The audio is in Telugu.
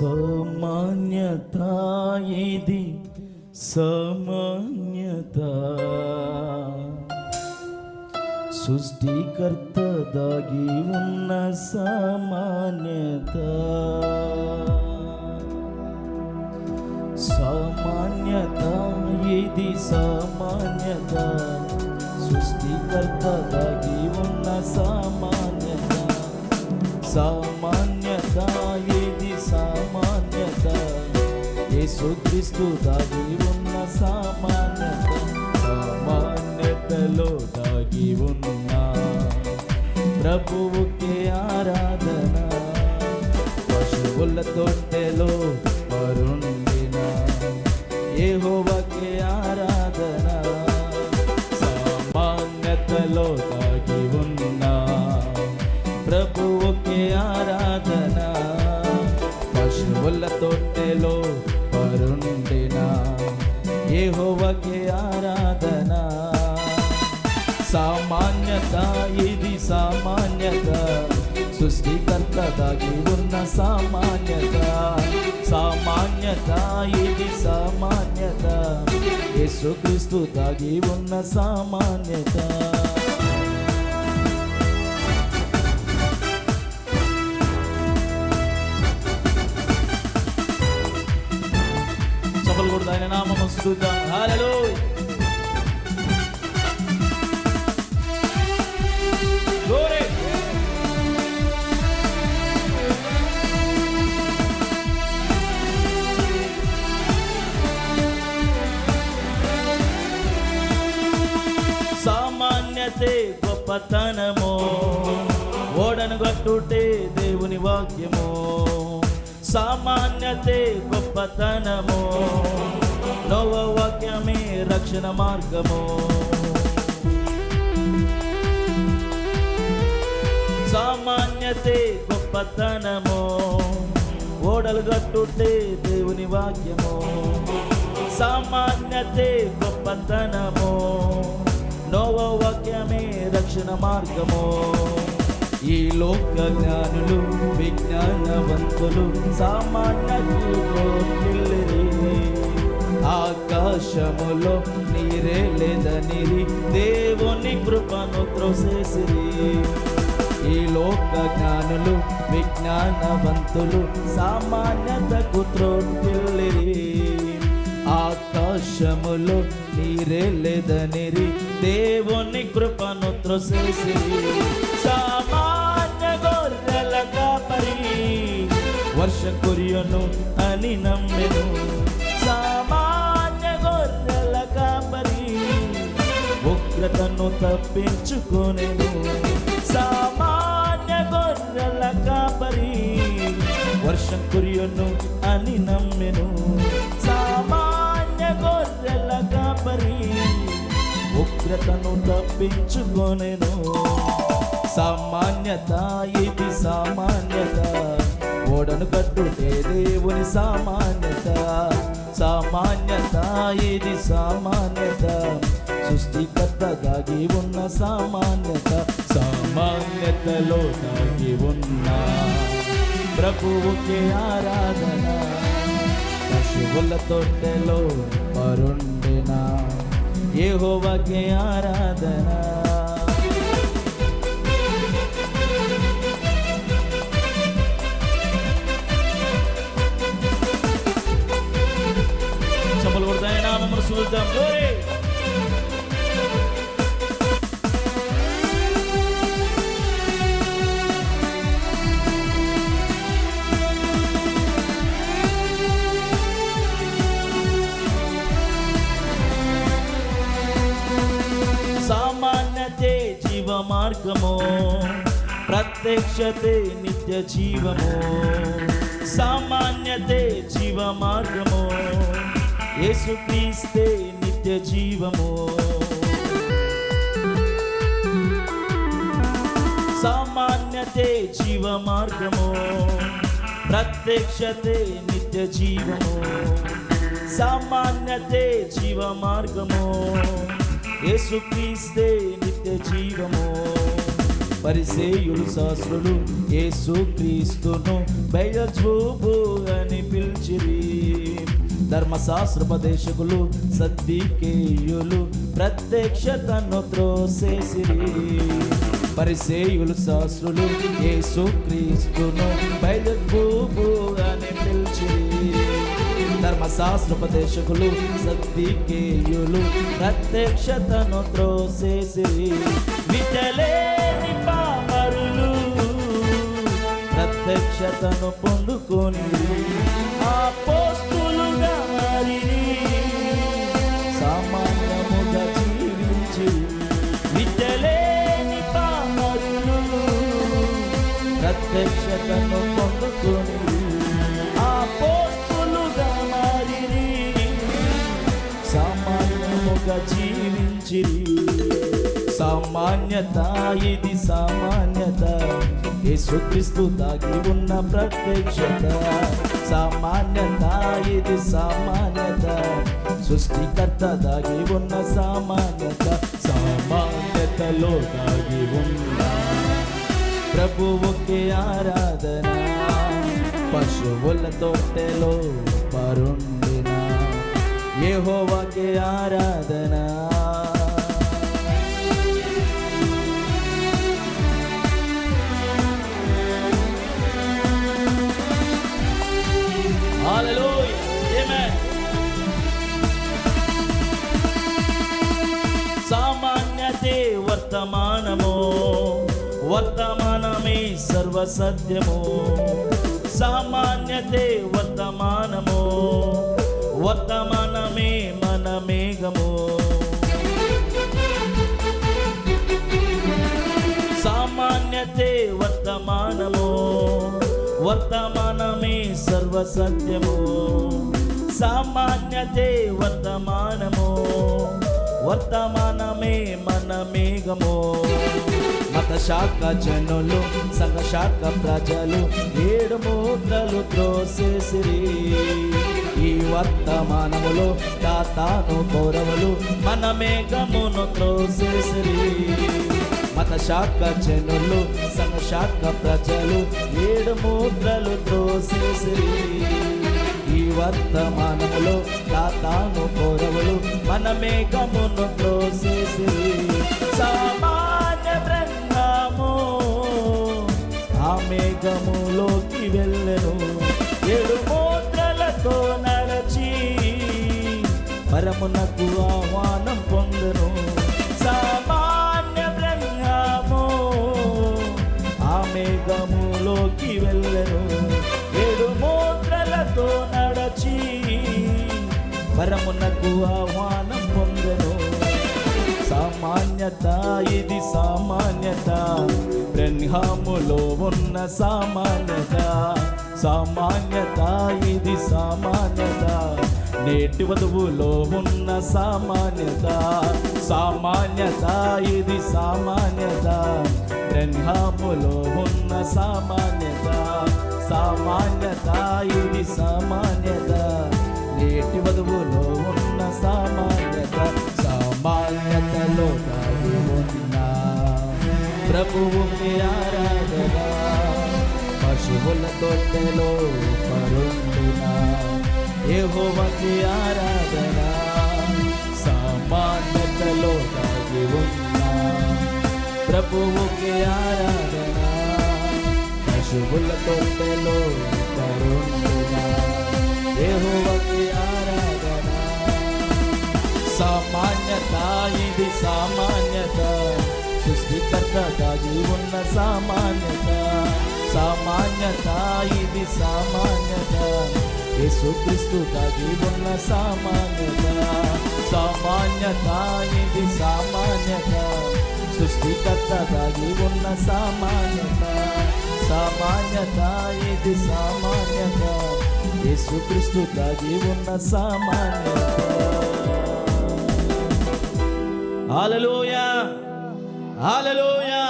సామాన్యత ఇది సామాన్యత. సృష్టికర్త దాగి ఉన్న సామాన్యత. సామాన్యత ఇది సామాన్యత. సృష్టికర్త దాగి ఉన్న సామాన్యత. సామాన్యత ఇది సామాన్యత. యేసుక్రీస్తు దాగి ఉన్న సామాన్యత. సామాన్యతలో దాగి ఉన్న ప్రభువుకే ఆరాధన. పశువుల తొట్టెలో వరుండిన యెహోవాకే ఆరాధన. సామాన్యతలో దాగి ఉన్న ప్రభువుకే ఆరాధన పశువుల తొట్టెలో వరుండిన. యెహోవాకే ఆరాధన. సామాన్యత ఇది సామాన్యత. సృష్టికర్త ఉన్న సామాన్యత. సామాన్యత ఇది సామాన్యత. యేసుక్రీస్తు దాగి ఉన్న సామాన్యత. చపలు ఆయన నామము స్తుతిద్దాం హల్లెలూయా సామాన్యతే గొప్పతనము ఓడను గట్టుటే దేవుని వాక్యము. సామాన్యతే గొప్పతనము. నవవాక్యమే రక్షణ మార్గము. సామాన్యతే గొప్పతనము. ఓడలు గట్టుటే దేవుని వాక్యము. సామాన్యతే గొప్పతనము. నోవ వాక్యమే రక్షణ మార్గము. ఈ లోక జ్ఞానులు విజ్ఞానవంతులు సామాన్యులు ఆకాశములో నీరే లేదనిరి దేవుని కృపను త్రోసేసిరి. ఈ లోక జ్ఞానులు విజ్ఞానవంతులు సామాన్యతకు త్రోటిల్లిరి ఆకాశములో నీరే లేదనిరి దేవుని కృపను త్రోసేసిరి. సామా వర్ష కురియను అని నమ్మెను. సామాన్య గొర్రెల కాపరి ఉగ్రతను తప్పించుకొనెను. సామాన్య గొర్రెల కాపరి వర్షం కురియను అని నమ్మెను. సామాన్య గొర్రెల కాపరి ఉగ్రతను తప్పించుకొనెను. సామాన్యత ఇది సామాన్యత గోడను కట్టుటే దేవుని సామాన్యత. సామాన్యత ఇది సామాన్యత? సృష్టికర్తగాగి ఉన్న సామాన్యత. సామాన్యతలో దాగి ఉన్న ప్రభువుకి ఆరాధన. పశువుల తొట్టెలో పరుండిన? యెహోవాకి ఆరాధన. మార్గమో ప్రత్యక్షతే నిత్య జీవమో సామాన్యతే జీవ మార్గమో యేసుక్రీస్తే నిత్య జీవమో. సామాన్యతే జీవ మార్గమో ప్రత్యక్షతే నిత్య జీవమో సామాన్యతే జీవ మార్గమో యేసుక్రీస్తే నిత్య జీవమో. పరిసేయులు శాస్త్రులు యేసుక్రీస్తును బయచూపు అని ధర్మశాస్త్రోపదేశకులు సద్దికేయులు ప్రత్యక్షతను త్రోసేసిరి. పరిసేయులు శాస్త్రులు యేసు క్రీస్తును బయలుబూబు అని పిలిచిరి. ధర్మశాస్త్రోపదేశకులు సద్దికేయులు ప్రత్యక్షతను త్రోసేసిరి. విటలే ప్రత్యక్షతను పొందుకొని ఆ పోస్తులుగా మారిరి సామాన్యముగా జీవించి. విద్యలేని పామరులు ప్రత్యక్షతను పొందుకొని ఆ పోస్తులుగా మారిరి సామాన్యముగా జీవించిరి సామాన్యత ఇది సామాన్యత. యేసుక్రీస్తు దాగి ఉన్న ప్రత్యక్షత. సామాన్యత ఇది సామాన్యత. సృష్టికర్త దాగి ఉన్న సామాన్యత. సామాన్యతలో దాగి ఉన్న ప్రభువుకి ఆరాధన. పశువుల తోటలో పరుండిన ఏహోవాకి ఆరాధన. వర్తమానము వర్తమానమే సర్వసత్యము? సామాన్యతే వర్తమానము? వర్తమానమే మన మేఘము సామాన్యతే వర్తమానము? వర్తమానమే సర్వసత్యము? సామాన్యతే వర్తమానము? వర్తమానమే మన మేఘమో. మత శాఖ జనులు సంఘ శాఖ ప్రజలు ఏడు మూత్రలు త్రోసేసిరి. ఈ వర్తమానములో తాతాను కౌరవులు మన మేఘమును త్రోసేసిరి. మత శాఖ జనులు సంఘ శాఖ ప్రజలు ఏడు మూత్రలు త్రోసేసిరి. ఈ వర్తమానములో తాతాను కౌరవులు మన మేఘమును త్రోసేసిరి సామాన్య బ్రహ్మము ఆ మేఘములోకి వెళ్ళను. ఏడు మూత్రలతో నడచి పరమునకు ఆహ్వానం పొందను. పరమునకు ఆహ్వానం పొందను. సామాన్యత ఇది సామాన్యత. బ్రహ్మములో ఉన్న సామాన్యత. సామాన్యత ఇది సామాన్యత. నేటి వధువులో ఉన్న సామాన్యత. సామాన్యత ఇది సామాన్యత. బ్రహ్మములో ఉన్న సామాన్యత. సామాన్యత ఇది సామాన్యత. నేటి వధువులో ఉన్న సామాన్యత సామాన్యతలో దాగి ఉన్న ప్రభువుకి ఆరాధన పశువుల తొట్టెలో పరుండిన యెహోవాకి ఆరాధన సామాన్యతలో దాగి ఉన్న ప్రభువుకి ఆరాధన పశువుల తొట్టెలో పరుండిన యెహోవాకి సామాన్యత ఇది సామాన్యత. సృష్టికర్తగాగి ఉన్న సామాన్యత. సామాన్యత ఇది సామాన్యత. యేసుక్రీస్తు ఉన్న సామాన్యత. సామాన్యత ఇది సామాన్యత. సృష్టికర్తగాగి ఉన్న సామాన్యత. సామాన్యత ఇది సామాన్యత. యేసుక్రీస్తు దాగి ఉన్న సామాన్యత. హల్లెలూయా హల్లెలూయా